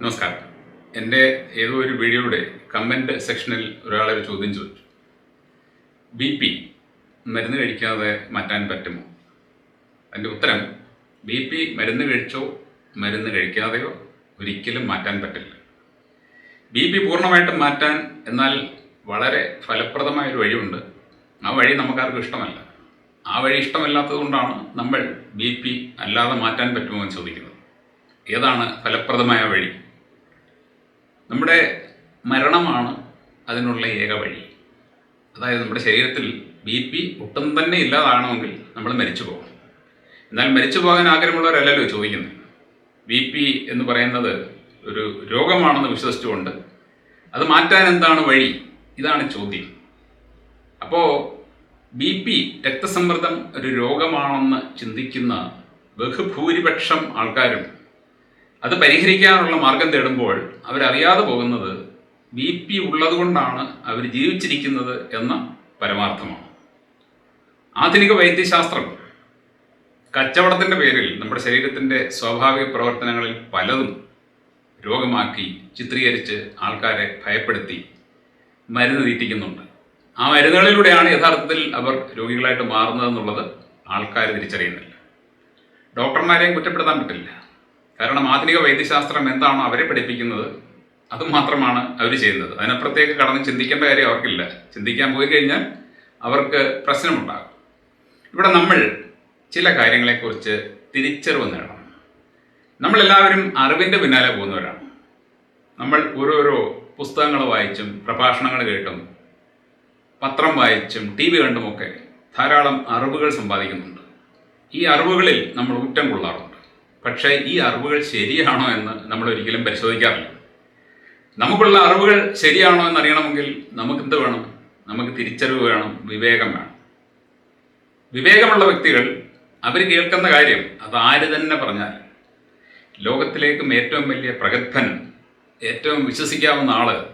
നമസ്കാരം. എന്റെ ഏതോ ഒരു വീഡിയോയുടെ കമന്റ് സെക്ഷനിൽ ഒരാളൊരു ചോദ്യം ചോദിച്ചു. ബി പി മരുന്ന് കഴിക്കാതെ മാറ്റാൻ പറ്റുമോ? അതിന്റെ ഉത്തരം ബി പി മരുന്ന് കഴിച്ചോ മരുന്ന് കഴിക്കാതെയോ ഒരിക്കലും മാറ്റാൻ പറ്റില്ല. ബി പി പൂർണമായിട്ടും മാറ്റാൻ എന്നാൽ വളരെ ഫലപ്രദമായൊരു വഴിയുണ്ട്. ആ വഴി നമുക്കാർക്കും ഇഷ്ടമല്ല. ആ വഴി ഇഷ്ടമല്ലാത്തത് കൊണ്ടാണ് നമ്മൾ ബി പി അല്ലാതെ മാറ്റാൻ പറ്റുമോ എന്ന് ചോദിക്കുന്നത്. ഏതാണ് ഫലപ്രദമായ വഴി? നമ്മുടെ മരണമാണ് അതിനുള്ള ഏക വഴി. അതായത് നമ്മുടെ ശരീരത്തിൽ ബി പി ഒട്ടും തന്നെ ഇല്ലാതാകണമെങ്കിൽ നമ്മൾ മരിച്ചു പോകും എന്നാൽ മരിച്ചു പോകാൻ ആഗ്രഹമുള്ളവരല്ലല്ലോ ചോദിക്കുന്നത്. ബി പി എന്ന് പറയുന്നത് ഒരു രോഗമാണെന്ന് വിശ്വസിച്ചുകൊണ്ട് അത് മാറ്റാൻ എന്താണ് വഴി? ഇതാണ് ചോദ്യം. അപ്പോൾ ബി പി രക്തസമ്മർദ്ദം ഒരു രോഗമാണെന്ന് ചിന്തിക്കുന്ന ബഹുഭൂരിപക്ഷം ആൾക്കാരും അത് പരിഹരിക്കാനുള്ള മാർഗം തേടുമ്പോൾ അവരറിയാതെ പോകുന്നത് ബി പി ഉള്ളതുകൊണ്ടാണ് അവർ ജീവിച്ചിരിക്കുന്നത് എന്ന പരമാർത്ഥമാണ്. ആധുനിക വൈദ്യശാസ്ത്രം കച്ചവടത്തിന്റെ പേരിൽ നമ്മുടെ ശരീരത്തിന്റെ സ്വാഭാവിക പ്രവർത്തനങ്ങളിൽ പലതും രോഗമാക്കി ചിത്രീകരിച്ച് ആൾക്കാരെ ഭയപ്പെടുത്തി മരുന്ന് തീറ്റിക്കുന്നുണ്ട് ആ മരുന്നുകളിലൂടെയാണ് യഥാർത്ഥത്തിൽ അവർ രോഗികളായിട്ട് മാറുന്നതെന്നുള്ളത് ആൾക്കാർ തിരിച്ചറിയുന്നില്ല. ഡോക്ടർമാരെയും കുറ്റപ്പെടുത്താൻ പറ്റില്ല. കാരണം ആധുനിക വൈദ്യശാസ്ത്രം എന്താണോ അവരെ പഠിപ്പിക്കുന്നത് അതുമാത്രമാണ് അവർ ചെയ്യുന്നത്. അതിനപ്പുറത്തേക്ക് കടന്ന് ചിന്തിക്കേണ്ട കാര്യം അവർക്കില്ല. ചിന്തിക്കാൻ പോയി കഴിഞ്ഞാൽ അവർക്ക് പ്രശ്നമുണ്ടാകും. ഇവിടെ നമ്മൾ ചില കാര്യങ്ങളെക്കുറിച്ച് തിരിച്ചറിവ് നേടണം. നമ്മളെല്ലാവരും അറിവിന്റെ പിന്നാലെ പോകുന്നവരാണ്. നമ്മൾ ഓരോരോ പുസ്തകങ്ങൾ വായിച്ചും പ്രഭാഷണങ്ങൾ കേട്ടും പത്രം വായിച്ചും ടി വി കണ്ടുമൊക്കെ ധാരാളം അറിവുകൾ സമ്പാദിക്കുന്നുണ്ട്. ഈ അറിവുകളിൽ നമ്മൾ ഊറ്റം കൊള്ളാറുണ്ട്. പക്ഷേ ഈ അറിവുകൾ ശരിയാണോ എന്ന് നമ്മൾ ഒരിക്കലും പരിശോധിക്കാറില്ല. നമുക്കുള്ള അറിവുകൾ ശരിയാണോ എന്ന് അറിയണമെങ്കിൽ നമുക്ക് നമുക്കെന്ത് വേണം? നമുക്ക് തിരിച്ചറിവ് വേണം വിവേകം വേണം. വിവേകമുള്ള വ്യക്തികൾ അവർ കേൾക്കുന്ന കാര്യം അത് ആര് തന്നെ പറഞ്ഞാൽ ലോകത്തിലേക്കും ഏറ്റവും വലിയ പ്രഗത്ഭൻ ഏറ്റവും വിശ്വസിക്കാവുന്ന ആൾ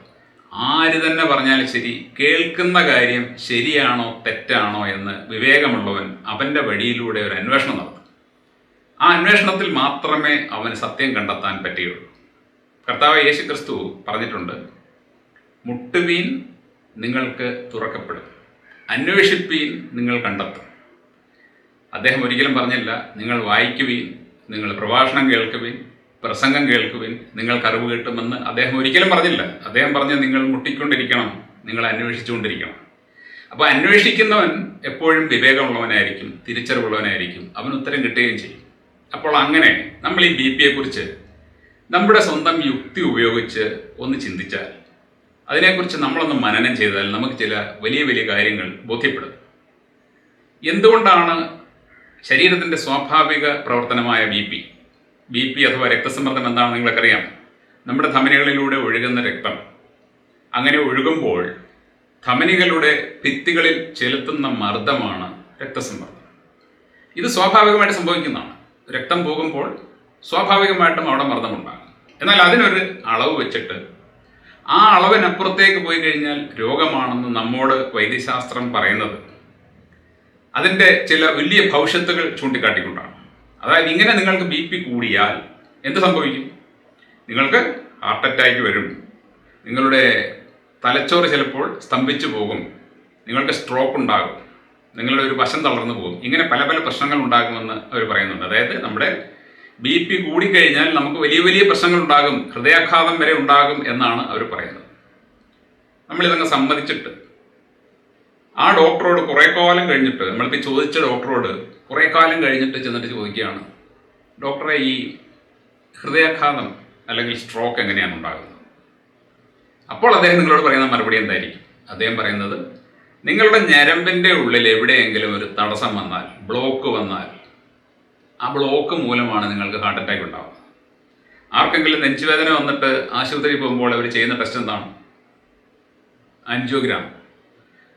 ആര് തന്നെ പറഞ്ഞാലും ശരി കേൾക്കുന്ന കാര്യം ശരിയാണോ തെറ്റാണോ എന്ന് വിവേകമുള്ളവൻ അവന്റെ വഴിയിലൂടെ ഒരു അന്വേഷണം നടത്തും. ആ അന്വേഷണത്തിൽ മാത്രമേ അവന് സത്യം കണ്ടെത്താൻ പറ്റുകയുള്ളൂ കർത്താവ് യേശു ക്രിസ്തു പറഞ്ഞിട്ടുണ്ട് മുട്ടുവീൻ നിങ്ങൾക്ക് തുറക്കപ്പെടും അന്വേഷിപ്പീൻ നിങ്ങൾ കണ്ടെത്തും. അദ്ദേഹം ഒരിക്കലും പറഞ്ഞില്ല നിങ്ങൾ വായിക്കുവീൻ നിങ്ങൾ പ്രഭാഷണം കേൾക്കുവീൻ പ്രസംഗം കേൾക്കുവിൻ നിങ്ങൾക്ക് അറിവ് കിട്ടുമെന്ന്. അദ്ദേഹം ഒരിക്കലും പറഞ്ഞില്ല. അദ്ദേഹം പറഞ്ഞ് നിങ്ങൾ മുട്ടിക്കൊണ്ടിരിക്കണം നിങ്ങൾ അന്വേഷിച്ചുകൊണ്ടിരിക്കണം. അപ്പോൾ അന്വേഷിക്കുന്നവൻ എപ്പോഴും വിവേകമുള്ളവനായിരിക്കും തിരിച്ചറിവുള്ളവനായിരിക്കും അവൻ ഉത്തരം കിട്ടുകയും ചെയ്യും. അപ്പോൾ അങ്ങനെ നമ്മൾ ഈ ബി പിയെ കുറിച്ച് നമ്മുടെ സ്വന്തം യുക്തി ഉപയോഗിച്ച് ഒന്ന് ചിന്തിച്ചാൽ അതിനെക്കുറിച്ച് നമ്മളൊന്ന് മനനം ചെയ്താൽ നമുക്ക് ചില വലിയ വലിയ കാര്യങ്ങൾ ബോധ്യപ്പെടും. എന്തുകൊണ്ടാണ് ശരീരത്തിന്റെ സ്വാഭാവിക പ്രവർത്തനമായ ബി പി ബി പി അഥവാ രക്തസമ്മർദ്ദം എന്താണെന്ന് നിങ്ങൾക്കറിയാം. നമ്മുടെ ധമനികളിലൂടെ ഒഴുകുന്ന രക്തം. അങ്ങനെ ഒഴുകുമ്പോൾ ധമനികളുടെ ഭിത്തികളിൽ ചെലുത്തുന്ന മർദ്ദമാണ് രക്തസമ്മർദ്ദം. ഇത് സ്വാഭാവികമായിട്ട് സംഭവിക്കുന്നതാണ്. രക്തം പോകുമ്പോൾ സ്വാഭാവികമായിട്ടും അവിടെ മർദ്ദമുണ്ടാകും. എന്നാൽ അതിനൊരു അളവ് വെച്ചിട്ട് ആ അളവിനപ്പുറത്തേക്ക് പോയി കഴിഞ്ഞാൽ രോഗമാണെന്ന് നമ്മോട് വൈദ്യശാസ്ത്രം പറയുന്നത് അതിന്റെ ചില വലിയ ഭവിഷ്യത്തുകൾ ചൂണ്ടിക്കാട്ടിക്കൊണ്ടാണ്. അതായത് ഇങ്ങനെ നിങ്ങൾക്ക് ബി പി കൂടിയാൽ എന്ത് സംഭവിക്കും? നിങ്ങൾക്ക് ഹാർട്ട് അറ്റാക്ക് വരും. നിങ്ങളുടെ തലച്ചോറ് ചിലപ്പോൾ സ്തംഭിച്ചു പോകും. നിങ്ങൾക്ക് സ്ട്രോക്ക് ഉണ്ടാകും. നിങ്ങളുടെ ഒരു വശം തളർന്നു പോകും. ഇങ്ങനെ പല പല പ്രശ്നങ്ങൾ ഉണ്ടാകുമെന്ന് അവർ പറയുന്നുണ്ട്. അതായത് നമ്മുടെ ബി പി കൂടിക്കഴിഞ്ഞാൽ നമുക്ക് വലിയ വലിയ പ്രശ്നങ്ങൾ ഉണ്ടാകും. ഹൃദയാഘാതം വരെ ഉണ്ടാകും എന്നാണ് അവർ പറയുന്നത്. നമ്മളിതങ്ങ് സമ്മതിച്ചിട്ട് ആ ഡോക്ടറോട് കുറേ കാലം കഴിഞ്ഞിട്ട് നമ്മളിപ്പോൾ ചോദിച്ച ഡോക്ടറോട് കുറേ കാലം കഴിഞ്ഞിട്ട് ചെന്നിട്ട് ചോദിക്കുകയാണ് ഡോക്ടറെ ഈ ഹൃദയാഘാതം അല്ലെങ്കിൽ സ്ട്രോക്ക് എങ്ങനെയാണ് ഉണ്ടാകുന്നത്? അപ്പോൾ അദ്ദേഹം നിങ്ങളോട് പറയുന്ന മറുപടി എന്തായിരിക്കും? അദ്ദേഹം പറയുന്നത് നിങ്ങളുടെ ഞരമ്പിന്റെ ഉള്ളിൽ എവിടെയെങ്കിലും ഒരു തടസ്സം വന്നാൽ ബ്ലോക്ക് വന്നാൽ ആ ബ്ലോക്ക് മൂലമാണ് നിങ്ങൾക്ക് ഹാർട്ട് അറ്റാക്ക് ഉണ്ടാവുന്നത്. ആർക്കെങ്കിലും നെഞ്ചുവേദന വന്നിട്ട് ആശുപത്രിയിൽ പോകുമ്പോൾ അവർ ചെയ്യുന്ന ടെസ്റ്റ് എന്താണ്? ആൻജിയോഗ്രാം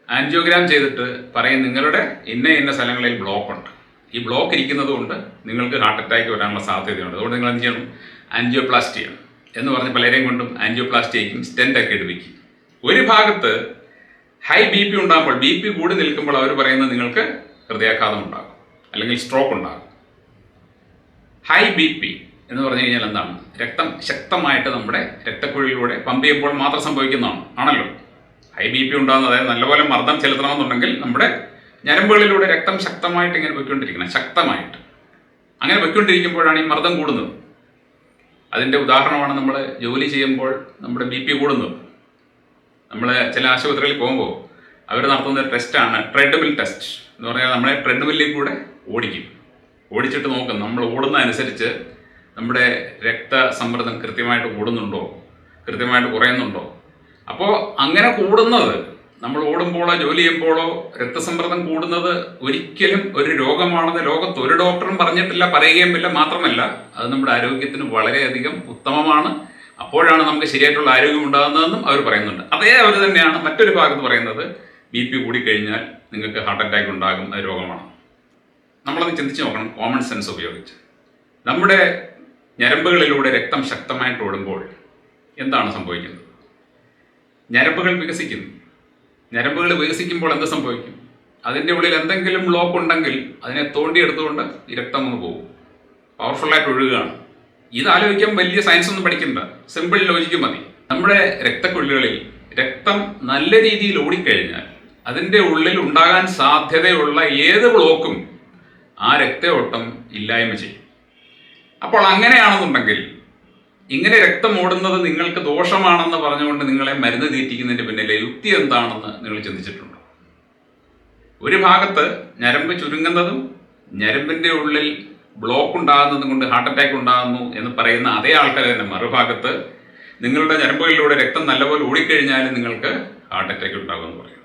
ആൻജിയോഗ്രാം ചെയ്തിട്ട് പറയും നിങ്ങളുടെ ഇന്ന ഇന്ന സ്ഥലങ്ങളിൽ ബ്ലോക്ക് ഉണ്ട്. ഈ ബ്ലോക്ക് ഇരിക്കുന്നത് കൊണ്ട് നിങ്ങൾക്ക് ഹാർട്ട് അറ്റാക്ക് വരാനുള്ള സാധ്യതയുണ്ട്. അതുകൊണ്ട് നിങ്ങൾ എന്ത് ചെയ്യണം? ആൻജിയോപ്ലാസ്റ്റി എന്ന് പറഞ്ഞ് പലരെയും കൊണ്ടും ആൻജിയോപ്ലാസ്റ്റി ആയിരിക്കും സ്റ്റെന്റ് ഒക്കെ എടുപ്പിക്കും ഒരു ഭാഗത്ത് ഹൈ ബി പി ഉണ്ടാകുമ്പോൾ ബി പി കൂടി നിൽക്കുമ്പോൾ അവർ പറയുന്നത് നിങ്ങൾക്ക് ഹൃദയാഘാതം ഉണ്ടാകും. അല്ലെങ്കിൽ സ്ട്രോക്ക് ഉണ്ടാകും. ഹൈ ബി പി എന്ന് പറഞ്ഞു കഴിഞ്ഞാൽ എന്താണ്? രക്തം ശക്തമായിട്ട് നമ്മുടെ രക്തക്കുഴലിലൂടെ പമ്പ് ചെയ്യുമ്പോൾ മാത്രം സംഭവിക്കുന്നതാണ്. ആണല്ലോ? ഹൈ ബി പി ഉണ്ടാകുന്നത് അതായത് നല്ലപോലെ മർദ്ദം ചെലുത്തണമെന്നുണ്ടെങ്കിൽ നമ്മുടെ ഞരമ്പുകളിലൂടെ രക്തം ശക്തമായിട്ട് ഇങ്ങനെ പൊയ്ക്കൊണ്ടിരിക്കണം. ശക്തമായിട്ട്. അങ്ങനെ പൊയ്ക്കൊണ്ടിരിക്കുമ്പോഴാണ് ഈ മർദ്ദം കൂടുന്നത്. അതിന്റെ ഉദാഹരണമാണ് നമ്മൾ ജോലി ചെയ്യുമ്പോൾ നമ്മുടെ ബി പി കൂടുന്നത്. നമ്മൾ ചില ആശുപത്രികളിൽ പോകുമ്പോൾ അവർ നടത്തുന്ന ടെസ്റ്റാണ് ട്രെഡ്മിൽ ടെസ്റ്റ് എന്ന് പറഞ്ഞാൽ നമ്മളെ ട്രെഡ്മില്ലിൽ കൂടെ ഓടിക്കും. ഓടിച്ചിട്ട് നോക്കും നമ്മൾ ഓടുന്ന അനുസരിച്ച് നമ്മുടെ രക്തസമ്മർദ്ദം കൃത്യമായിട്ട് കൂടുന്നുണ്ടോ കൃത്യമായിട്ട് കുറയുന്നുണ്ടോ. അപ്പോൾ അങ്ങനെ കൂടുന്നത് നമ്മൾ ഓടുമ്പോഴോ ജോലി ചെയ്യുമ്പോഴോ രക്തസമ്മർദ്ദം കൂടുന്നത് ഒരിക്കലും ഒരു രോഗമാണെന്ന് ലോകത്ത് ഒരു ഡോക്ടറും പറഞ്ഞിട്ടില്ല പറയുകയുമില്ല മാത്രമല്ല അത് നമ്മുടെ ആരോഗ്യത്തിന് വളരെയധികം ഉത്തമമാണ്. അപ്പോഴാണ് നമുക്ക് ശരിയായിട്ടുള്ള ആരോഗ്യം ഉണ്ടാകുന്നതെന്നും അവർ പറയുന്നുണ്ട്. അതേ അവർ തന്നെയാണ് മറ്റൊരു ഭാഗത്ത് പറയുന്നത് ബി പി കൂടിക്കഴിഞ്ഞാൽ നിങ്ങൾക്ക് ഹാർട്ട് അറ്റാക്ക് ഉണ്ടാകും അത് രോഗമാണ്. നമ്മളത് ചിന്തിച്ച് നോക്കണം കോമൺ സെൻസ് ഉപയോഗിച്ച്. നമ്മുടെ ഞരമ്പുകളിലൂടെ രക്തം ശക്തമായിട്ട് ഓടുമ്പോൾ എന്താണ് സംഭവിക്കുന്നത്? ഞരമ്പുകൾ വികസിക്കുന്നു. ഞരമ്പുകൾ വികസിക്കുമ്പോൾ എന്ത് സംഭവിക്കും? അതിന്റെ ഉള്ളിൽ എന്തെങ്കിലും ബ്ലോക്ക് ഉണ്ടെങ്കിൽ അതിനെ തോണ്ടിയെടുത്തുകൊണ്ട് ഈ രക്തം ഒന്ന് പോകും. പവർഫുള്ളായിട്ട് ഒഴുകുകയാണ്. ഇത് ആലോചിക്കാൻ വലിയ സയൻസ് ഒന്നും പഠിക്കണ്ട. സിമ്പിൾ ലോജിക്ക് മതി. നമ്മുടെ രക്തക്കുഴലുകളിൽ രക്തം നല്ല രീതിയിൽ ഓടിക്കഴിഞ്ഞാൽ അതിന്റെ ഉള്ളിൽ ഉണ്ടാകാൻ സാധ്യതയുള്ള ഏത് ബ്ലോക്കും ആ രക്തയോട്ടം ഇല്ലായ്മ ചെയ്യും. അപ്പോൾ അങ്ങനെയാണെന്നുണ്ടെങ്കിൽ ഇങ്ങനെ രക്തം ഓടുന്നത് നിങ്ങൾക്ക് ദോഷമാണെന്ന് പറഞ്ഞുകൊണ്ട് നിങ്ങളെ മരുന്ന് തീറ്റിക്കുന്നതിന്റെ പിന്നിലെ യുക്തി എന്താണെന്ന് നിങ്ങൾ ചിന്തിച്ചിട്ടുണ്ടോ? ഒരു ഭാഗത്ത് ഞരമ്പ് ചുരുങ്ങുന്നതും ഞരമ്പിന്റെ ഉള്ളിൽ ബ്ലോക്ക് ഉണ്ടാകുന്നതും കൊണ്ട് ഹാർട്ട് അറ്റാക്ക് ഉണ്ടാകുന്നു എന്ന് പറയുന്ന അതേ ആൾക്കാർ തന്നെ മറുഭാഗത്ത് നിങ്ങളുടെ ഞരമ്പുകളിലൂടെ രക്തം നല്ലപോലെ ഓടിക്കഴിഞ്ഞാലും നിങ്ങൾക്ക് ഹാർട്ട് അറ്റാക്ക് ഉണ്ടാകുമെന്ന് പറയും.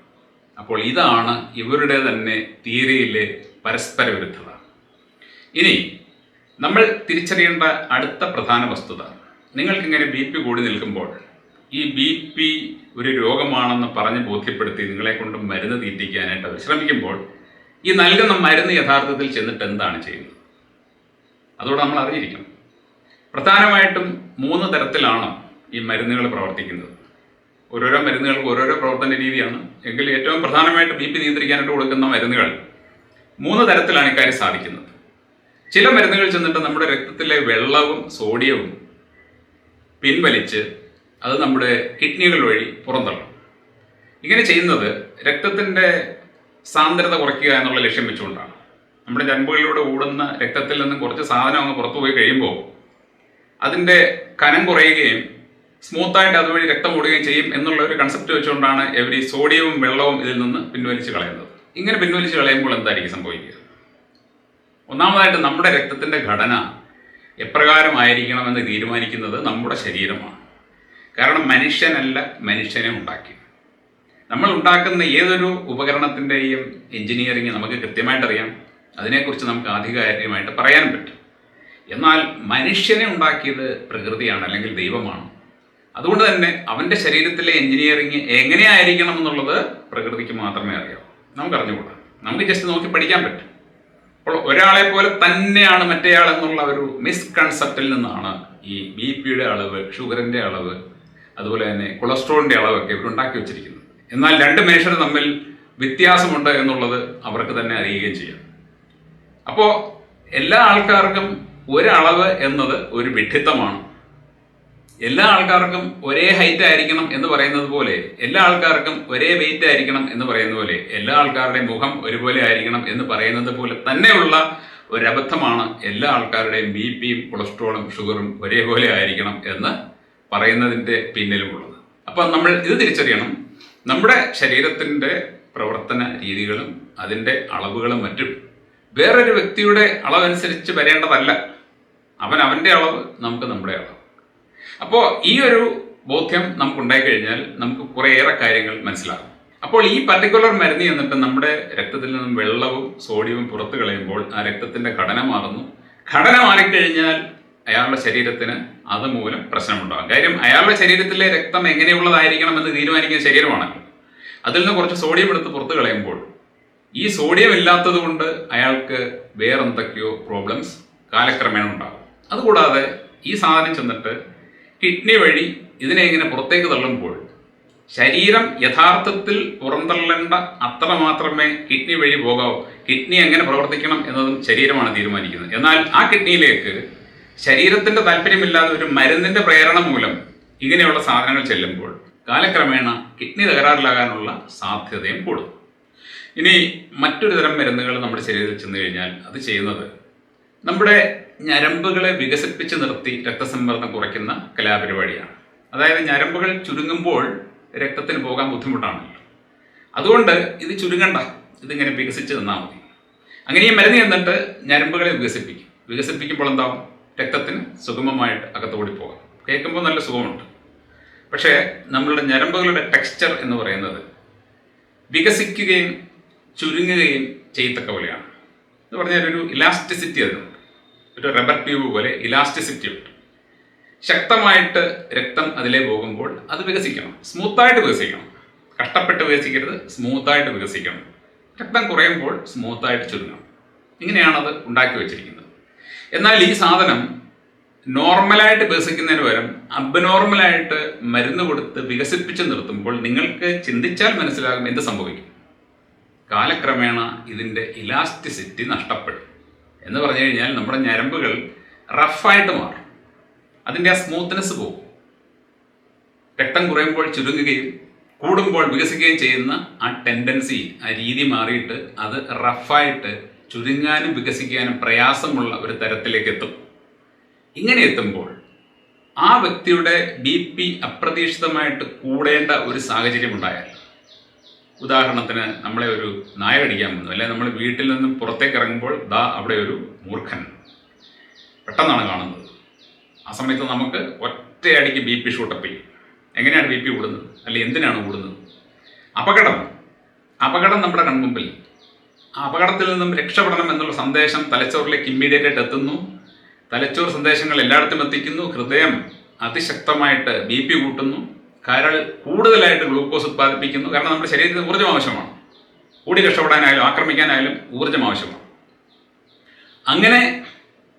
അപ്പോൾ ഇതാണ് ഇവരുടെ തന്നെ തിയറിയിലെ പരസ്പര വിരുദ്ധത ഇനി നമ്മൾ തിരിച്ചറിയേണ്ട അടുത്ത പ്രധാന വസ്തുത. നിങ്ങൾക്കിങ്ങനെ ബി പി കൂടി നിൽക്കുമ്പോൾ ഈ ബി പി ഒരു രോഗമാണെന്ന് പറഞ്ഞ് ബോധ്യപ്പെടുത്തി നിങ്ങളെ കൊണ്ട് മരുന്ന് തീറ്റിക്കാനായിട്ട് അവർ ശ്രമിക്കുമ്പോൾ ഈ നൽകുന്ന മരുന്ന് യഥാർത്ഥത്തിൽ ചെന്നിട്ട് എന്താണ് ചെയ്യുന്നത്? അതോടെ നമ്മൾ അറിഞ്ഞിരിക്കണം. പ്രധാനമായിട്ടും മൂന്ന് തരത്തിലാണ് ഈ മരുന്നുകൾ പ്രവർത്തിക്കുന്നത്. ഓരോരോ മരുന്നുകൾക്ക് ഓരോരോ പ്രവർത്തന രീതിയാണ്. എങ്കിൽ ഏറ്റവും പ്രധാനമായിട്ട് ബി പി നിയന്ത്രിക്കാനായിട്ട് കൊടുക്കുന്ന മരുന്നുകൾ മൂന്ന് തരത്തിലാണ് ഇക്കാര്യം സാധിക്കുന്നത്. ചില മരുന്നുകൾ ചെന്നിട്ട് നമ്മുടെ രക്തത്തിലെ വെള്ളവും സോഡിയവും പിൻവലിച്ച് അത് നമ്മുടെ കിഡ്നികൾ വഴി പുറന്തള്ളും. ഇങ്ങനെ ചെയ്യുന്നത് രക്തത്തിന്റെ സാന്ദ്രത കുറയ്ക്കുക എന്നുള്ള ലക്ഷ്യം വെച്ചുകൊണ്ടാണ്. നമ്മുടെ ജൻപുകളിലൂടെ ഓടുന്ന രക്തത്തിൽ നിന്ന് കുറച്ച് സാധനം അങ്ങ് പുറത്തു പോയി കഴിയുമ്പോൾ അതിന്റെ കനം കുറയുകയും സ്മൂത്തായിട്ട് അതുവഴി രക്തം ഓടുകയും ചെയ്യും എന്നുള്ള ഒരു കൺസെപ്റ്റ് വെച്ചുകൊണ്ടാണ് എവരി സോഡിയവും വെള്ളവും ഇതിൽ നിന്ന് പിൻവലിച്ച് കളയുന്നത്. ഇങ്ങനെ പിൻവലിച്ച് കളയുമ്പോൾ എന്തായിരിക്കും സംഭവിക്കുക? ഒന്നാമതായിട്ട് നമ്മുടെ രക്തത്തിന്റെ ഘടന എപ്രകാരമായിരിക്കണമെന്ന് തീരുമാനിക്കുന്നത് നമ്മുടെ ശരീരമാണ്. കാരണം മനുഷ്യനല്ല മനുഷ്യനെ ഉണ്ടാക്കി. നമ്മൾ ഉണ്ടാക്കുന്ന ഏതൊരു ഉപകരണത്തിന്റെയും എഞ്ചിനീയറിങ് നമുക്ക് കൃത്യമായിട്ടറിയാം. അതിനെക്കുറിച്ച് നമുക്ക് ആധികാരികമായിട്ട് പറയാൻ പറ്റും. എന്നാൽ മനുഷ്യനെ ഉണ്ടാക്കിയത് പ്രകൃതിയാണ് അല്ലെങ്കിൽ ദൈവമാണ്. അതുകൊണ്ട് തന്നെ അവന്റെ ശരീരത്തിലെ എഞ്ചിനീയറിങ് എങ്ങനെയായിരിക്കണം എന്നുള്ളത് പ്രകൃതിക്ക് മാത്രമേ അറിയാവൂ. നമുക്ക് അറിഞ്ഞുകൂടാ. നമുക്ക് ജസ്റ്റ് നോക്കി പഠിക്കാൻ പറ്റും. അപ്പോൾ ഒരാളെ പോലെ തന്നെയാണ് മറ്റേയാൾ എന്നുള്ള ഒരു മിസ്കൺസെപ്റ്റിൽ നിന്നാണ് ഈ ബി പിയുടെ അളവ് ഷുഗറിന്റെ അളവ് അതുപോലെ തന്നെ കൊളസ്ട്രോളിന്റെ അളവൊക്കെ ഇവരുണ്ടാക്കി വെച്ചിരിക്കുന്നത്. എന്നാൽ രണ്ട് മനുഷ്യർ തമ്മിൽ വ്യത്യാസമുണ്ട് എന്നുള്ളത് അവർക്ക് തന്നെ അറിയുകയും ചെയ്യാം. അപ്പോൾ എല്ലാ ആൾക്കാർക്കും ഒരളവ് എന്നത് ഒരു വിഡ്ഢിത്തമാണ്. എല്ലാ ആൾക്കാർക്കും ഒരേ ഹൈറ്റ് ആയിരിക്കണം എന്ന് പറയുന്നത് പോലെ എല്ലാ ആൾക്കാർക്കും ഒരേ വെയിറ്റ് ആയിരിക്കണം എന്ന് പറയുന്ന പോലെ എല്ലാ ആൾക്കാരുടെയും മുഖം ഒരുപോലെ ആയിരിക്കണം എന്ന് പറയുന്നത് പോലെ തന്നെയുള്ള ഒരു അബദ്ധമാണ് എല്ലാ ആൾക്കാരുടെയും ബി പിയും കൊളസ്ട്രോളും ഷുഗറും ഒരേപോലെ ആയിരിക്കണം എന്ന് പറയുന്നതിന്റെ പിന്നിലുമുള്ളത്. അപ്പം നമ്മൾ ഇത് തിരിച്ചറിയണം. നമ്മുടെ ശരീരത്തിന്റെ പ്രവർത്തന രീതികളും അതിന്റെ അളവുകളും മറ്റും വേറൊരു വ്യക്തിയുടെ അളവനുസരിച്ച് വരേണ്ടതല്ല. അവൻ അവന്റെ അളവ് നമുക്ക് നമ്മുടെ അളവ്. അപ്പോൾ ഈ ഒരു ബോധ്യം നമുക്ക് ഉണ്ടായിക്കഴിഞ്ഞാൽ നമുക്ക് കുറേയേറെ കാര്യങ്ങൾ മനസ്സിലാകും. അപ്പോൾ ഈ പർട്ടിക്കുലർ മരുന്ന് എന്നിട്ട് നമ്മുടെ രക്തത്തിൽ നിന്നും വെള്ളവും സോഡിയവും പുറത്തു കളയുമ്പോൾ ആ രക്തത്തിന്റെ ഘടന മാറുന്നു. ഘടന മാറിക്കഴിഞ്ഞാൽ അയാളുടെ ശരീരത്തിന് അതുമൂലം പ്രശ്നമുണ്ടാകും. കാര്യം അയാളുടെ ശരീരത്തിലെ രക്തം എങ്ങനെയുള്ളതായിരിക്കണം എന്ന് തീരുമാനിക്കുന്ന ശരീരമാണ്. അതിൽ നിന്ന് കുറച്ച് സോഡിയം എടുത്ത് പുറത്തു കളയുമ്പോൾ ഈ സോഡിയം ഇല്ലാത്തത് കൊണ്ട് അയാൾക്ക് വേറെന്തൊക്കെയോ പ്രോബ്ലംസ് കാലക്രമേണ ഉണ്ടാകും. അതുകൂടാതെ ഈ സാധനം ചെന്നിട്ട് കിഡ്നി വഴി ഇതിനെ ഇങ്ങനെ പുറത്തേക്ക് തള്ളുമ്പോൾ ശരീരം യഥാർത്ഥത്തിൽ പുറന്തള്ളേണ്ട അത്ര മാത്രമേ കിഡ്നി വഴി പോകാവൂ. കിഡ്നി എങ്ങനെ പ്രവർത്തിക്കണം എന്നതും ശരീരമാണ് തീരുമാനിക്കുന്നത്. എന്നാൽ ആ കിഡ്നിയിലേക്ക് ശരീരത്തിന്റെ താല്പര്യമില്ലാതെ ഒരു മരുന്നിന്റെ പ്രേരണ മൂലം ഇങ്ങനെയുള്ള സാധനങ്ങൾ ചെല്ലുമ്പോൾ കാലക്രമേണ കിഡ്നി തകരാറിലാകാനുള്ള സാധ്യതയും കൂടും. ഇനി മറ്റൊരു തരം മരുന്നുകൾ നമ്മുടെ ശരീരത്തിൽ ചെന്ന് കഴിഞ്ഞാൽ അത് ചെയ്യുന്നത് നമ്മുടെ ഞരമ്പുകളെ വികസിപ്പിച്ച് നിർത്തി രക്തസമ്മർദ്ദം കുറയ്ക്കുന്ന കലാപരിപാടിയാണ്. അതായത് ഞരമ്പുകൾ ചുരുങ്ങുമ്പോൾ രക്തത്തിന് പോകാൻ ബുദ്ധിമുട്ടാണല്ലോ. അതുകൊണ്ട് ഇത് ചുരുങ്ങണ്ട. ഇതിങ്ങനെ വികസിച്ച് നിന്നാൽ മതി. അങ്ങനെ ഈ മരുന്ന് എന്നിട്ട് ഞരമ്പുകളെ വികസിപ്പിക്കും. വികസിപ്പിക്കുമ്പോൾ എന്താവും? രക്തത്തിന് സുഗമമായിട്ട് അകത്തോടി പോകാം. കേൾക്കുമ്പോൾ നല്ല സുഖമുണ്ട്. പക്ഷേ നമ്മളുടെ ഞരമ്പുകളുടെ ടെക്സ്ചർ എന്ന് പറയുന്നത് വികസിക്കുകയും ചുരുങ്ങുകയും ചെയ്യത്തക്ക പോലെയാണ്. എന്ന് പറഞ്ഞാൽ ഒരു ഇലാസ്റ്റിസിറ്റി അതിനുണ്ട് ഒരു റബ്ബർ ട്യൂബ് പോലെ ഇലാസ്റ്റിസിറ്റി ഉണ്ട്. ശക്തമായിട്ട് രക്തം അതിലേ പോകുമ്പോൾ അത് വികസിക്കണം. സ്മൂത്തായിട്ട് വികസിക്കണം. കഷ്ടപ്പെട്ട് വികസിക്കരുത് സ്മൂത്തായിട്ട് വികസിക്കണം. രക്തം കുറയുമ്പോൾ സ്മൂത്തായിട്ട് ചുരുങ്ങണം. ഇങ്ങനെയാണത് ഉണ്ടാക്കി വെച്ചിരിക്കുന്നത്. എന്നാൽ ഈ സാധനം നോർമലായിട്ട് വികസിക്കുന്നതിന് പകരം അബ്നോർമലായിട്ട് മരുന്ന് കൊടുത്ത് വികസിപ്പിച്ച് നിർത്തുമ്പോൾ നിങ്ങൾക്ക് ചിന്തിച്ചാൽ മനസ്സിലാകും എന്ത് സംഭവിക്കും. കാലക്രമേണ ഇതിന്റെ ഇലാസ്റ്റിസിറ്റി നഷ്ടപ്പെടും. എന്ന് പറഞ്ഞു കഴിഞ്ഞാൽ നമ്മുടെ ഞരമ്പുകൾ റഫായിട്ട് മാറും. അതിന്റെ ആ സ്മൂത്ത്നെസ് പോകും. രക്തം കുറയുമ്പോൾ ചുരുങ്ങുകയും കൂടുമ്പോൾ വികസിക്കുകയും ചെയ്യുന്ന ആ ടെൻഡൻസി ആ രീതി മാറിയിട്ട് അത് റഫായിട്ട് ചുരുങ്ങാനും വികസിക്കാനും പ്രയാസമുള്ള ഒരു തരത്തിലേക്ക് എത്തും. ഇങ്ങനെ എത്തുമ്പോൾ ആ വ്യക്തിയുടെ ബി പി അപ്രതീക്ഷിതമായിട്ട് കൂടേണ്ട ഒരു സാഹചര്യം ഉണ്ടായാൽ ഉദാഹരണത്തിന് നമ്മളെ ഒരു നായ കടിക്കാൻ വന്നു. അല്ലെങ്കിൽ നമ്മൾ വീട്ടിൽ നിന്നും പുറത്തേക്ക് ഇറങ്ങുമ്പോൾ ദാ അവിടെ ഒരു മൂർഖൻ പെട്ടെന്നാണ് കാണുന്നത്. ആ സമയത്ത് നമുക്ക് ഒറ്റയടിക്ക് ബി പി ഷൂട്ടപ്പ് ചെയ്യും. എങ്ങനെയാണ് ബി പി കൂടുന്നത്? അല്ലെങ്കിൽ എന്തിനാണ് കൂടുന്നത്? അപകടം. അപകടം നമ്മുടെ കൺമുമ്പിൽ. ആ അപകടത്തിൽ നിന്നും രക്ഷപ്പെടണം എന്നുള്ള സന്ദേശം തലച്ചോറിലേക്ക് ഇമ്മീഡിയറ്റ് ആയിട്ട് എത്തുന്നു. തലച്ചോർ സന്ദേശങ്ങൾ എല്ലായിടത്തും എത്തിക്കുന്നു. ഹൃദയം അതിശക്തമായിട്ട് ബി പി കൂട്ടുന്നു. കരൾ കൂടുതലായിട്ട് ഗ്ലൂക്കോസ് ഉത്പാദിപ്പിക്കുന്നു. കാരണം നമ്മുടെ ശരീരത്തിന് ഊർജം ആവശ്യമാണ്. ഓടി രക്ഷപ്പെടാനായാലും ആക്രമിക്കാനായാലും ഊർജം ആവശ്യമാണ്. അങ്ങനെ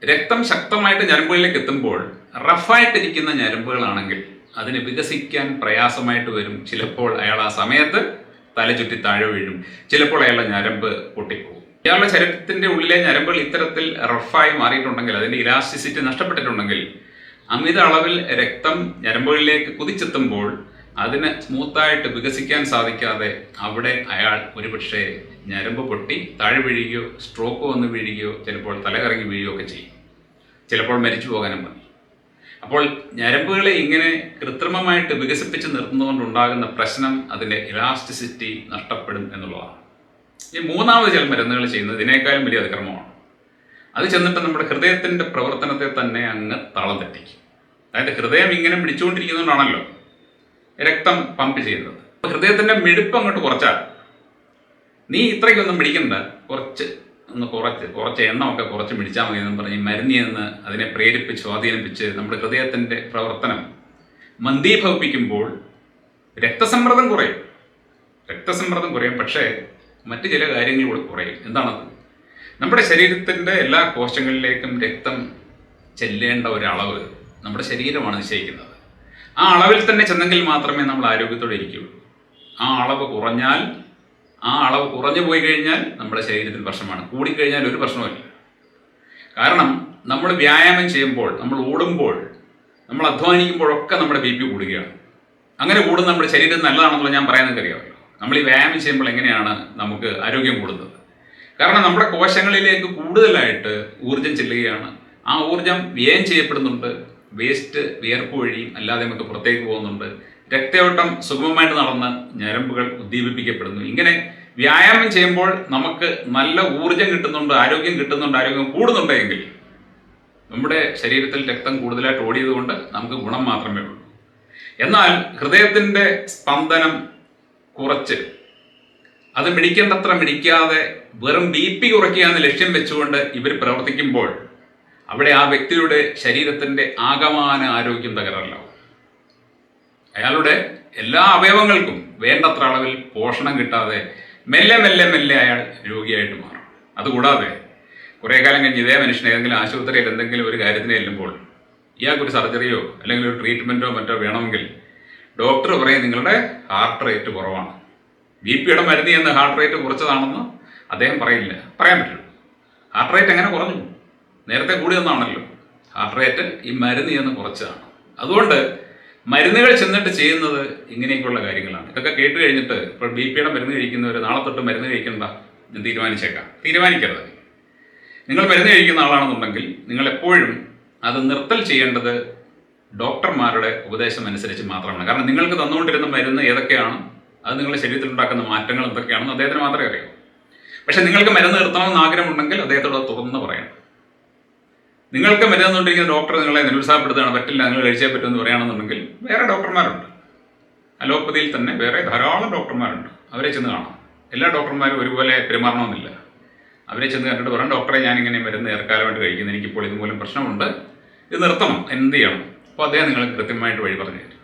രക്തം ശക്തമായിട്ട് ഞരമ്പുകളിലേക്ക് എത്തുമ്പോൾ റഫായിട്ടിരിക്കുന്ന ഞരമ്പുകളാണെങ്കിൽ അതിന് വികസിക്കാൻ പ്രയാസമായിട്ട് വരും. ചിലപ്പോൾ അയാൾ ആ സമയത്ത് തലചുറ്റി താഴെ വീഴും. ചിലപ്പോൾ അയാളുടെ ഞരമ്പ് പൊട്ടിപ്പോകും. ഇയാളുടെ ശരീരത്തിന്റെ ഉള്ളിലെ ഞരമ്പുകൾ ഇത്തരത്തിൽ റഫായി മാറിയിട്ടുണ്ടെങ്കിൽ അതിന്റെ ഇലാസ്റ്റിസിറ്റി നഷ്ടപ്പെട്ടിട്ടുണ്ടെങ്കിൽ അമിത അളവിൽ രക്തം ഞരമ്പുകളിലേക്ക് കുതിച്ചെത്തുമ്പോൾ അതിന് സ്മൂത്തായിട്ട് വികസിക്കാൻ സാധിക്കാതെ അവിടെ അയാൾ ഒരുപക്ഷെ ഞരമ്പ് പൊട്ടി താഴെ വീഴുകയോ സ്ട്രോക്ക് വന്ന് വീഴുകയോ ചിലപ്പോൾ തലകറങ്ങി വീഴുകയോ ഒക്കെ ചെയ്യും. ചിലപ്പോൾ മരിച്ചു പോകാനും മതി അപ്പോൾ ഞരമ്പുകളെ ഇങ്ങനെ കൃത്രിമമായിട്ട് വികസിപ്പിച്ച് നിർത്തുന്നതുകൊണ്ടുണ്ടാകുന്ന പ്രശ്നം അതിന്റെ ഇലാസ്റ്റിസിറ്റി നഷ്ടപ്പെടും എന്നുള്ളതാണ്. ഈ മൂന്നാമത് ചില മരുന്നുകൾ ചെയ്യുന്നത് ഇതിനേക്കാളും വലിയ അതിക്രമമാണ്. അത് ചെന്നിട്ട് നമ്മുടെ ഹൃദയത്തിന്റെ പ്രവർത്തനത്തെ തന്നെ അങ്ങ് താളം തെറ്റിക്കും. അതായത് ഹൃദയം ഇങ്ങനെ പിടിച്ചുകൊണ്ടിരിക്കുന്നതുകൊണ്ടാണല്ലോ രക്തം പമ്പ് ചെയ്യുന്നത്. ഹൃദയത്തിന്റെ മിടിപ്പ് അങ്ങോട്ട് കുറച്ചാൽ നീ ഇത്രയ്ക്കൊന്നും പിടിക്കണ്ട. കുറച്ച് ഒന്ന് കുറച്ച് കുറച്ച് എണ്ണമൊക്കെ കുറച്ച് പിടിച്ചാൽ മതി എന്ന് പറഞ്ഞ് മരുന്നി എന്ന് അതിനെ പ്രേരിപ്പിച്ച് സ്വാധീനിപ്പിച്ച് നമ്മുടെ ഹൃദയത്തിന്റെ പ്രവർത്തനം മന്ദീഭവിപ്പിക്കുമ്പോൾ രക്തസമ്മർദ്ദം കുറയും. രക്തസമ്മർദ്ദം കുറയും. പക്ഷേ മറ്റ് ചില കാര്യങ്ങൾ കൂടെ കുറയും. എന്താണത്? നമ്മുടെ ശരീരത്തിന്റെ എല്ലാ കോശങ്ങളിലേക്കും രക്തം ചെല്ലേണ്ട ഒരളവ് നമ്മുടെ ശരീരമാണ് നിശ്ചയിക്കുന്നത്. ആ അളവിൽ തന്നെ ചെന്നെങ്കിൽ മാത്രമേ നമ്മൾ ആരോഗ്യത്തോടെ ഇരിക്കുകയുള്ളൂ. ആ അളവ് കുറഞ്ഞാൽ ആ അളവ് കുറഞ്ഞു പോയി കഴിഞ്ഞാൽ നമ്മുടെ ശരീരത്തിൽ പ്രശ്നമാണ്. കൂടിക്കഴിഞ്ഞാൽ ഒരു പ്രശ്നവുമില്ല. കാരണം നമ്മൾ വ്യായാമം ചെയ്യുമ്പോൾ നമ്മൾ ഓടുമ്പോൾ നമ്മൾ അധ്വാനിക്കുമ്പോഴൊക്കെ നമ്മുടെ ബി പി കൂടുകയാണ്. അങ്ങനെ കൂടുന്ന നമ്മുടെ ശരീരം നല്ലതാണെന്നുള്ള ഞാൻ പറയാൻ അറിയാമല്ലോ നമ്മൾ ഈ വ്യായാമം ചെയ്യുമ്പോൾ എങ്ങനെയാണ് നമുക്ക് ആരോഗ്യം കൂടുന്നത്? കാരണം നമ്മുടെ കോശങ്ങളിലേക്ക് കൂടുതലായിട്ട് ഊർജം ചെല്ലുകയാണ്. ആ ഊർജം വ്യയം ചെയ്യപ്പെടുന്നുണ്ട്. വേസ്റ്റ് വിയർപ്പ് വഴിയും അല്ലാതെ നമുക്ക് പുറത്തേക്ക് പോകുന്നുണ്ട്. രക്തയോട്ടം സുഗമമായിട്ട് നടന്ന് ഞരമ്പുകൾ ഉദ്ദീപിപ്പിക്കപ്പെടുന്നു. ഇങ്ങനെ വ്യായാമം ചെയ്യുമ്പോൾ നമുക്ക് നല്ല ഊർജം കിട്ടുന്നുണ്ട് ആരോഗ്യം കിട്ടുന്നുണ്ട് ആരോഗ്യം കൂടുന്നുണ്ടെങ്കിൽ നമ്മുടെ ശരീരത്തിൽ രക്തം കൂടുതലായിട്ട് ഓടിയത് കൊണ്ട് നമുക്ക് ഗുണം മാത്രമേ ഉള്ളൂ. എന്നാൽ ഹൃദയത്തിന്റെ സ്പന്ദനം കുറച്ച്. അത് മിടിക്കേണ്ടത്ര മിടിക്കാതെ വെറും ബി പി കുറയ്ക്കുക എന്ന ലക്ഷ്യം വെച്ചുകൊണ്ട് ഇവർ പ്രവർത്തിക്കുമ്പോൾ അവിടെ ആ വ്യക്തിയുടെ ശരീരത്തിന്റെ ആകമാന ആരോഗ്യം തകരാറിലാവും അയാളുടെ എല്ലാ അവയവങ്ങൾക്കും വേണ്ടത്ര അളവിൽ പോഷണം കിട്ടാതെ മെല്ലെ മെല്ലെ മെല്ലെ അയാൾ രോഗിയായിട്ട് മാറും. അതുകൂടാതെ കുറേ കാലം കഴിഞ്ഞ് ഇതേ മനുഷ്യൻ ഏതെങ്കിലും ആശുപത്രിയിൽ എന്തെങ്കിലും ഒരു കാര്യത്തിന് ചെല്ലുമ്പോൾ ഇയാൾക്കൊരു സർജറിയോ അല്ലെങ്കിൽ ഒരു ട്രീറ്റ്മെന്റോ മറ്റോ വേണമെങ്കിൽ ഡോക്ടർ പറയും നിങ്ങളുടെ ഹാർട്ട് റേറ്റ് കുറവാണ്. ബി പിയുടെ മരുന്ന് എന്ന് ഹാർട്ട് റേറ്റ് കുറച്ചതാണെന്ന് അദ്ദേഹം പറയില്ല. പറയാൻ പറ്റുള്ളൂ ഹാർട്ട് റേറ്റ് എങ്ങനെ കുറഞ്ഞു. നേരത്തെ കൂടിയൊന്നാണല്ലോ ഹാർട്ട് റേറ്റ് ഈ മരുന്ന് ചെന്ന് കുറച്ചതാണ് അതുകൊണ്ട് മരുന്നുകൾ ചെന്നിട്ട് ചെയ്യുന്നത് ഇങ്ങനെയൊക്കെയുള്ള കാര്യങ്ങളാണ്. ഇതൊക്കെ കേട്ട് കഴിഞ്ഞിട്ട് ഇപ്പോൾ ബി പിയുടെ മരുന്ന് കഴിക്കുന്നവർ നാളെ തൊട്ട് മരുന്ന് കഴിക്കണ്ട എന്ന് തീരുമാനിച്ചേക്കാം. തീരുമാനിക്കരുത്. നിങ്ങൾ മരുന്ന് കഴിക്കുന്ന ആളാണെന്നുണ്ടെങ്കിൽ നിങ്ങൾ എപ്പോഴും അത് നിർത്തൽ ചെയ്യേണ്ടത് ഡോക്ടർമാരുടെ ഉപദേശം അനുസരിച്ച് മാത്രമാണ്. കാരണം നിങ്ങൾക്ക് തന്നുകൊണ്ടിരുന്ന മരുന്ന് ഏതൊക്കെയാണ്? അത് നിങ്ങളുടെ ശരീരത്തിൽ ഉണ്ടാക്കുന്ന മാറ്റങ്ങൾ എന്തൊക്കെയാണെന്ന് അദ്ദേഹത്തിന് മാത്രമേ അറിയൂ. പക്ഷേ നിങ്ങൾക്ക് മരുന്ന് നിർത്തണമെന്ന് ആഗ്രഹമുണ്ടെങ്കിൽ അദ്ദേഹത്തോട് തുറന്ന് പറയണം. നിങ്ങൾക്ക് മരുന്ന് തന്നുകൊണ്ടിരിക്കുന്ന ഡോക്ടർ നിങ്ങളെ നിരുത്സാഹപ്പെടുത്തുകയാണ്. പറ്റില്ല നിങ്ങൾ കഴിച്ചേ പറ്റുമെന്ന് പറയുകയാണെന്നുണ്ടെങ്കിൽ വേറെ ഡോക്ടർമാരുണ്ട് അലോപ്പതിയിൽ തന്നെ വേറെ ധാരാളം ഡോക്ടർമാരുണ്ട് അവരെ ചെന്ന് കാണാം. എല്ലാ ഡോക്ടർമാരും ഒരുപോലെ പെരുമാറണമെന്നില്ല. അവരെ ചെന്ന് കണ്ടിട്ട് പറയാം ഡോക്ടറെ ഞാനിങ്ങനെ മരുന്ന് ഏർക്കാലമായിട്ട് കഴിക്കുന്നു. എനിക്കിപ്പോൾ ഇതുമൂലം പ്രശ്നമുണ്ട്. ഇത് നിർത്തണം. എന്ത് ചെയ്യണം? അപ്പോൾ അദ്ദേഹം നിങ്ങൾക്ക് കൃത്യമായിട്ട് വഴി പറഞ്ഞു തരും.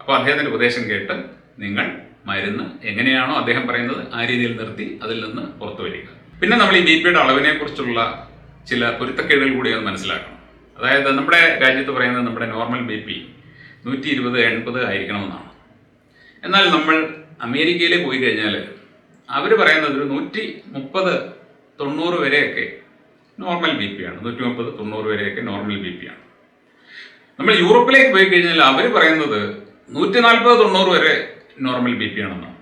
അപ്പോൾ അദ്ദേഹത്തിന്റെ ഉപദേശം കേട്ട് നിങ്ങൾ മരുന്ന് എങ്ങനെയാണോ അദ്ദേഹം പറയുന്നത് ആ രീതിയിൽ നിർത്തി അതിൽ നിന്ന് പുറത്തു വരിക. പിന്നെ നമ്മൾ ഈ ബി പിയുടെ അളവിനെ കുറിച്ചുള്ള ചില പൊരുത്തക്കേടുകൾ കൂടി അത് മനസ്സിലാക്കണം. അതായത് നമ്മുടെ രാജ്യത്ത് പറയുന്നത് നമ്മുടെ നോർമൽ ബി പി നൂറ്റി ഇരുപത് എൺപത് ആയിരിക്കണമെന്നാണ്. എന്നാൽ നമ്മൾ അമേരിക്കയിലേക്ക് പോയി കഴിഞ്ഞാൽ അവർ പറയുന്നത് ഒരു നൂറ്റി മുപ്പത് തൊണ്ണൂറ് വരെയൊക്കെ നോർമൽ ബി പി ആണ്. നൂറ്റി മുപ്പത് തൊണ്ണൂറ് വരെയൊക്കെ നോർമൽ ബി പി ആണ്. നമ്മൾ യൂറോപ്പിലേക്ക് പോയി കഴിഞ്ഞാൽ അവർ പറയുന്നത് നൂറ്റി നാൽപ്പത് തൊണ്ണൂറ് വരെ നോർമൽ ബി പി ആണെന്നാണ്.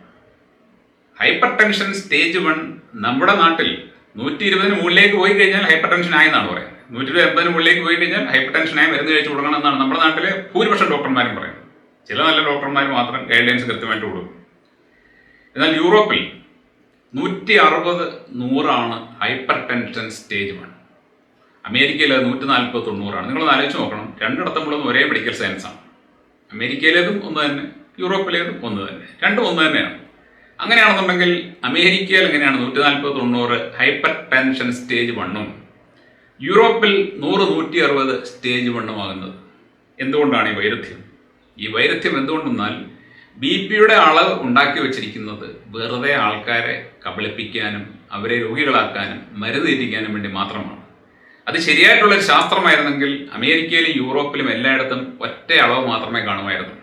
ഹൈപ്പർ ടെൻഷൻ സ്റ്റേജ് വൺ നമ്മുടെ നാട്ടിൽ നൂറ്റി ഇരുപതിന് മുകളിലേക്ക് പോയി കഴിഞ്ഞാൽ ഹൈപ്പർ ടെൻഷൻ ആയെന്നാണ് പറയുന്നത്. നൂറ്റി ഇരുപത് എൺപതിന് മുകളിലേക്ക് പോയി കഴിഞ്ഞാൽ ഹൈപ്പർ ടെൻഷനായി മരുന്ന് കഴിച്ചു കൊടുക്കണം എന്നാണ് നമ്മുടെ നാട്ടിലെ ഭൂരിപക്ഷം ഡോക്ടർമാരും പറയുന്നത്. ചില നല്ല ഡോക്ടർമാർ മാത്രം ഗൈഡ് ലൈൻസ് കൃത്യമായിട്ട് കൊടുക്കും. എന്നാൽ യൂറോപ്പിൽ നൂറ്റി അറുപത് നൂറാണ് ഹൈപ്പർ ടെൻഷൻ സ്റ്റേജ് വൺ അമേരിക്കയിൽ അത് നൂറ്റി നാൽപ്പത് തൊണ്ണൂറാണ്. നിങ്ങളൊന്ന് ആലോചിച്ച് നോക്കണം. രണ്ടിടത്തുമ്പോഴും ഒരേ മെഡിക്കൽ സയൻസാണ് അമേരിക്കയിലേതും ഒന്ന് തന്നെ യൂറോപ്പിലേതും ഒന്ന് തന്നെ. രണ്ടും ഒന്ന് തന്നെയാണ്. അങ്ങനെയാണെന്നുണ്ടെങ്കിൽ അമേരിക്കയിൽ എങ്ങനെയാണ് നൂറ്റി നാൽപ്പത് തൊണ്ണൂറ് ഹൈപ്പർ ടെൻഷൻ സ്റ്റേജ് വണ്ണും യൂറോപ്പിൽ നൂറ് നൂറ്റി അറുപത് സ്റ്റേജ് വണ്ണുമാകുന്നത്? എന്തുകൊണ്ടാണ് ഈ വൈരുദ്ധ്യം? ഈ വൈരുദ്ധ്യം എന്തുകൊണ്ടെന്നാൽ ബി പിയുടെ അളവ് ഉണ്ടാക്കി വച്ചിരിക്കുന്നത് വെറുതെ ആൾക്കാരെ കബളിപ്പിക്കാനും അവരെ രോഗികളാക്കാനും മരുന്ന് തീറ്റിക്കാനും വേണ്ടി മാത്രമാണ്. അത് ശരിയായിട്ടുള്ള ശാസ്ത്രമായിരുന്നെങ്കിൽ അമേരിക്കയിലും യൂറോപ്പിലും എല്ലായിടത്തും ഒറ്റ അളവ് മാത്രമേ കാണുമായിരുന്നു.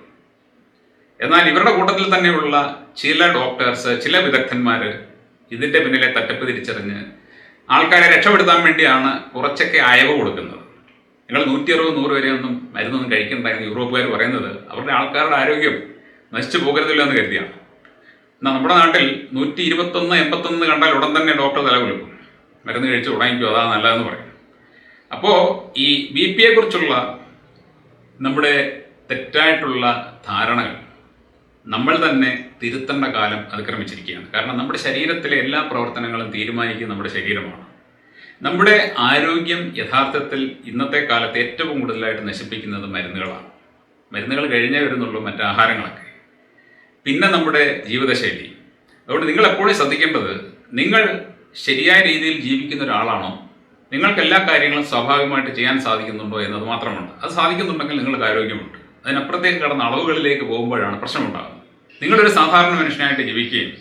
എന്നാൽ ഇവരുടെ കൂട്ടത്തിൽ തന്നെയുള്ള ചില ഡോക്ടേഴ്സ് ചില വിദഗ്ധന്മാർ ഇതിന്റെ പിന്നിലെ തട്ടിപ്പ് തിരിച്ചറിഞ്ഞ് ആൾക്കാരെ രക്ഷപ്പെടുത്താൻ വേണ്ടിയാണ് കുറച്ചൊക്കെ അയവ് കൊടുക്കുന്നത്. നിങ്ങൾ നൂറ്റി അറുപത് നൂറ് വരെയൊന്നും മരുന്നൊന്നും കഴിക്കണ്ട എന്ന് യൂറോപ്പുകാർ പറയുന്നത് അവരുടെ ആൾക്കാരുടെ ആരോഗ്യം നശിച്ചു പോകരുതില്ല എന്ന് കരുതിയാണ്. എന്നാൽ നമ്മുടെ നാട്ടിൽ നൂറ്റി ഇരുപത്തൊന്ന് എൺപത്തൊന്ന് കണ്ടാൽ ഉടൻ തന്നെ ഡോക്ടർ തലകുലുക്കും മരുന്ന് കഴിച്ച് ഉടങ്ങിക്കോ അതാ നല്ലതെന്ന് പറയും. അപ്പോൾ ഈ ബി പി നമ്മുടെ തെറ്റായിട്ടുള്ള ധാരണകൾ നമ്മൾ തന്നെ തിരുത്തേണ്ട കാലം അതിക്രമിച്ചിരിക്കുകയാണ്. കാരണം നമ്മുടെ ശരീരത്തിലെ എല്ലാ പ്രവർത്തനങ്ങളും തീരുമാനിക്കുന്നത് നമ്മുടെ ശരീരമാണ്. നമ്മുടെ ആരോഗ്യം യഥാർത്ഥത്തിൽ ഇന്നത്തെ കാലത്ത് ഏറ്റവും കൂടുതലായിട്ട് നശിപ്പിക്കുന്നത് മരുന്നുകളാണ്. മരുന്നുകൾ കഴിഞ്ഞേ വരുന്നുള്ളൂ മറ്റ് ആഹാരങ്ങളൊക്കെ. പിന്നെ നമ്മുടെ ജീവിതശൈലി. അതുകൊണ്ട് നിങ്ങൾ എപ്പോഴും ശ്രദ്ധിക്കേണ്ടത് നിങ്ങൾ ശരിയായ രീതിയിൽ ജീവിക്കുന്ന ഒരാളാണോ? നിങ്ങൾക്ക് എല്ലാ കാര്യങ്ങളും സ്വാഭാവികമായിട്ട് ചെയ്യാൻ സാധിക്കുന്നുണ്ടോ എന്നത് മാത്രമുണ്ട് അത് സാധിക്കുന്നുണ്ടെങ്കിൽ നിങ്ങൾക്ക് ആരോഗ്യമുണ്ട്. അതിനപ്പുറത്തേക്ക് കടന്ന അളവുകളിലേക്ക് പോകുമ്പോഴാണ് പ്രശ്നമുണ്ടാകുന്നത്. നിങ്ങളൊരു സാധാരണ മനുഷ്യനായിട്ട് ജീവിക്കുകയും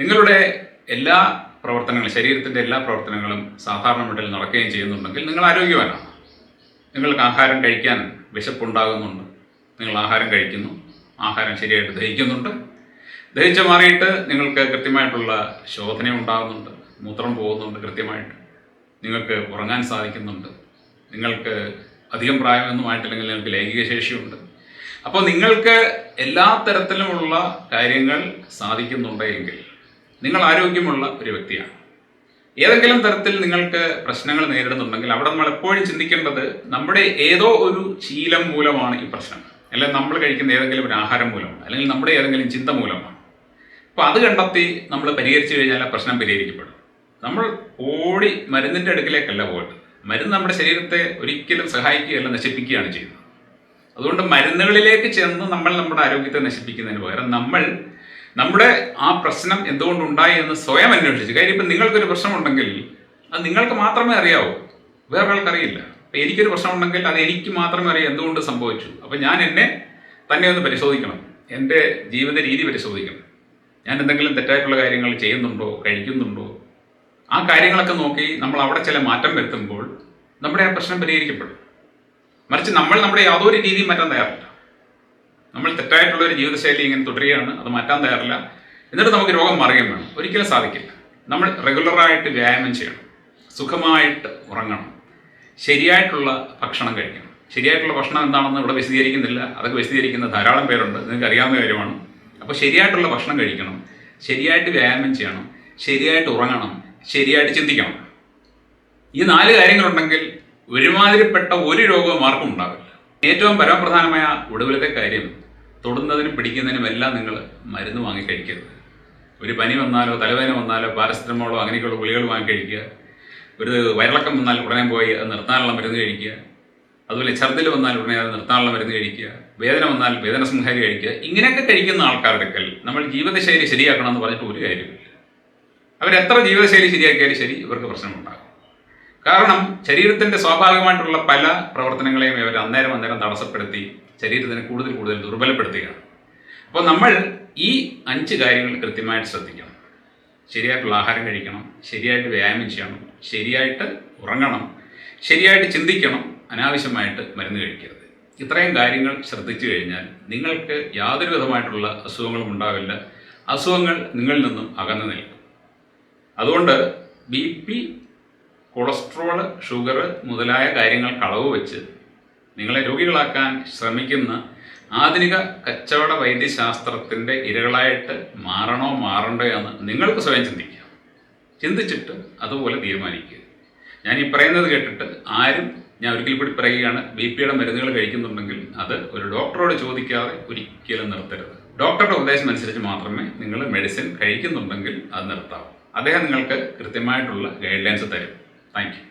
നിങ്ങളുടെ എല്ലാ പ്രവർത്തനങ്ങളും ശരീരത്തിന്റെ എല്ലാ പ്രവർത്തനങ്ങളും സാധാരണ മട്ടിൽ നടക്കുകയും ചെയ്യുന്നുണ്ടെങ്കിൽ നിങ്ങൾ ആരോഗ്യവാനാണ്. നിങ്ങൾക്ക് ആഹാരം കഴിക്കാൻ വിശപ്പുണ്ടാകുന്നുണ്ട്. നിങ്ങൾ ആഹാരം കഴിക്കുന്നു. ആഹാരം ശരിയായിട്ട് ദഹിക്കുന്നുണ്ട്. ദഹിച്ച് മാറിയിട്ട് നിങ്ങൾക്ക് കൃത്യമായിട്ടുള്ള ശോധന ഉണ്ടാകുന്നുണ്ട്. മൂത്രം പോകുന്നുണ്ട് കൃത്യമായിട്ട്. നിങ്ങൾക്ക് ഉറങ്ങാൻ സാധിക്കുന്നുണ്ട്. നിങ്ങൾക്ക് അധികം പ്രായമൊന്നും ആയിട്ടില്ലെങ്കിൽ നിങ്ങൾക്ക് ലൈംഗിക ശേഷിയുണ്ട്. അപ്പോൾ നിങ്ങൾക്ക് എല്ലാ തരത്തിലുമുള്ള കാര്യങ്ങൾ സാധിക്കുന്നുണ്ടെങ്കിൽ നിങ്ങൾ ആരോഗ്യമുള്ള ഒരു വ്യക്തിയാണ്. ഏതെങ്കിലും തരത്തിൽ നിങ്ങൾക്ക് പ്രശ്നങ്ങൾ നേരിടുന്നുണ്ടെങ്കിൽ അവിടെ നമ്മൾ എപ്പോഴും ചിന്തിക്കേണ്ടത് നമ്മുടെ ഏതോ ഒരു ശീലം മൂലമാണ് ഈ പ്രശ്നം. അല്ലെങ്കിൽ നമ്മൾ കഴിക്കുന്ന ഏതെങ്കിലും ഒരു ആഹാരം മൂലമാണ് അല്ലെങ്കിൽ നമ്മുടെ ഏതെങ്കിലും ചിന്ത മൂലമാണ്. അപ്പോൾ അത് കണ്ടെത്തി നമ്മൾ പരിഹരിച്ചു കഴിഞ്ഞാൽ ആ പ്രശ്നം പരിഹരിക്കപ്പെടും. നമ്മൾ ഓടി മരുന്നിന്റെ അടുക്കിലേക്കല്ല പോകട്ടെ മരുന്ന് നമ്മുടെ ശരീരത്തെ ഒരിക്കലും സഹായിക്കുകയല്ല നശിപ്പിക്കുകയാണ് ചെയ്യുന്നത്. അതുകൊണ്ട് മരുന്നുകളിലേക്ക് ചെന്ന് നമ്മൾ നമ്മുടെ ആരോഗ്യത്തെ നശിപ്പിക്കുന്നതിന് പകരം നമ്മൾ നമ്മുടെ ആ പ്രശ്നം എന്തുകൊണ്ടുണ്ടായി എന്ന് സ്വയം അന്വേഷിച്ചു. കാര്യം ഇപ്പം നിങ്ങൾക്കൊരു പ്രശ്നമുണ്ടെങ്കിൽ അത് നിങ്ങൾക്ക് മാത്രമേ അറിയാവൂ. വേറൊരാൾക്ക് അറിയില്ല അപ്പം എനിക്കൊരു പ്രശ്നമുണ്ടെങ്കിൽ അത് എനിക്ക് മാത്രമേ അറിയൂ എന്തുകൊണ്ട് സംഭവിച്ചു. അപ്പം ഞാൻ എന്നെ തന്നെ ഒന്ന് പരിശോധിക്കണം. എന്റെ ജീവിത രീതി പരിശോധിക്കണം. ഞാൻ എന്തെങ്കിലും തെറ്റായിട്ടുള്ള കാര്യങ്ങൾ ചെയ്യുന്നുണ്ടോ? കഴിക്കുന്നുണ്ടോ? ആ കാര്യങ്ങളൊക്കെ നോക്കി നമ്മൾ അവിടെ ചില മാറ്റം വരുത്തുമ്പോൾ നമ്മുടെ ആ പ്രശ്നം പരിഹരിക്കപ്പെടും. മറിച്ച് നമ്മൾ നമ്മുടെ യാതൊരു രീതിയും മാറ്റാൻ തയ്യാറില്ല. നമ്മൾ തെറ്റായിട്ടുള്ള ഒരു ജീവിതശൈലി ഇങ്ങനെ തുടരുകയാണ് അത് മാറ്റാൻ തയ്യാറില്ല. എന്നിട്ട് നമുക്ക് രോഗം മാറുകയും വേണം. ഒരിക്കലും സാധിക്കില്ല. നമ്മൾ റെഗുലറായിട്ട് വ്യായാമം ചെയ്യണം. സുഖമായിട്ട് ഉറങ്ങണം. ശരിയായിട്ടുള്ള ഭക്ഷണം കഴിക്കണം. ശരിയായിട്ടുള്ള ഭക്ഷണം എന്താണെന്ന് ഇവിടെ വിശദീകരിക്കുന്നില്ല. അതൊക്കെ വിശദീകരിക്കുന്ന ധാരാളം പേരുണ്ട്. നിങ്ങൾക്ക് അറിയാവുന്ന കാര്യമാണ്. അപ്പോൾ ശരിയായിട്ടുള്ള ഭക്ഷണം കഴിക്കണം. ശരിയായിട്ട് വ്യായാമം ചെയ്യണം. ശരിയായിട്ട് ഉറങ്ങണം. ശരിയായിട്ട് ചിന്തിക്കണം. ഈ നാല് കാര്യങ്ങളുണ്ടെങ്കിൽ ഒരുമാതിരിപ്പെട്ട ഒരു രോഗവും ആർക്കും ഉണ്ടാവില്ല. ഏറ്റവും പരമപ്രധാനമായ ഒടുവിലത്തെ കാര്യം തൊടുന്നതിനും പിടിക്കുന്നതിനും എല്ലാം നിങ്ങൾ മരുന്ന് വാങ്ങി കഴിക്കരുത്. ഒരു പനി വന്നാലോ തലവേദന വന്നാലോ പാരസെറ്റമോളോ അങ്ങനെയൊക്കെയുള്ള ഗുളികൾ വാങ്ങി കഴിക്കുക. ഒരു വയറിളക്കം വന്നാൽ ഉടനെ പോയി അത് നിർത്താനുള്ള മരുന്ന് കഴിക്കുക. അതുപോലെ ഛർദിൽ വന്നാൽ ഉടനെ അത് നിർത്താനുള്ള മരുന്ന് കഴിക്കുക. വേദന വന്നാൽ വേദന സംഹാരി കഴിക്കുക. ഇങ്ങനെയൊക്കെ കഴിക്കുന്ന ആൾക്കാരുടെ നമ്മൾ ജീവിതശൈലി ശരിയാക്കണം എന്ന് പറഞ്ഞിട്ട് ഒരു കാര്യമില്ല അവരെത്ര ജീവിതശൈലി ശരിയാക്കിയാലും ശരി ഇവർക്ക് പ്രശ്നമുണ്ടാകും കാരണം ശരീരത്തിന്റെ സ്വാഭാവികമായിട്ടുള്ള പല പ്രവർത്തനങ്ങളെയും ഇവർ അന്നേരം അന്നേരം തടസ്സപ്പെടുത്തി ശരീരത്തിനെ കൂടുതൽ കൂടുതൽ ദുർബലപ്പെടുത്തുകയാണ്. അപ്പോൾ നമ്മൾ ഈ അഞ്ച് കാര്യങ്ങൾ കൃത്യമായിട്ട് ശ്രദ്ധിക്കണം. ശരിയായിട്ടുള്ള ആഹാരം കഴിക്കണം ശരിയായിട്ട് വ്യായാമം ചെയ്യണം ശരിയായിട്ട് ഉറങ്ങണം ശരിയായിട്ട് ചിന്തിക്കണം അനാവശ്യമായിട്ട് മരുന്ന് കഴിക്കരുത്. ഇത്രയും കാര്യങ്ങൾ ശ്രദ്ധിച്ചു കഴിഞ്ഞാൽ നിങ്ങൾക്ക് യാതൊരു വിധമായിട്ടുള്ള അസുഖങ്ങളും ഉണ്ടാവില്ല. അസുഖങ്ങൾ നിങ്ങളിൽ നിന്നും അകന്നു നിൽക്കും. അതുകൊണ്ട് ബി പി കൊളസ്ട്രോൾ ഷുഗർ മുതലായ കാര്യങ്ങൾ കളവ് വെച്ച് നിങ്ങളെ രോഗികളാക്കാൻ ശ്രമിക്കുന്ന ആധുനിക കച്ചവട വൈദ്യശാസ്ത്രത്തിന്റെ ഇരകളായിട്ട് മാറണോ മാറണ്ടോ എന്ന് നിങ്ങൾക്ക് സ്വയം ചിന്തിക്കാം. ചിന്തിച്ചിട്ട് അതുപോലെ തീരുമാനിക്കുക. ഞാൻ ഈ പറയുന്നത് കേട്ടിട്ട് ആരും ഞാൻ ഒരിക്കൽ കൂടി പറയുകയാണ് ബി പിയുടെ മരുന്നുകൾ കഴിക്കുന്നുണ്ടെങ്കിൽ അത് ഒരു ഡോക്ടറോട് ചോദിക്കാതെ ഒരിക്കലും നിർത്തരുത്. ഡോക്ടറുടെ ഉപദേശം അനുസരിച്ച് മാത്രമേ നിങ്ങൾ മെഡിസിൻ കഴിക്കുന്നുണ്ടെങ്കിൽ അത് നിർത്താവൂ. അദ്ദേഹം നിങ്ങൾക്ക് കൃത്യമായിട്ടുള്ള ഗൈഡ് ലൈൻസ് തരും. Thank you.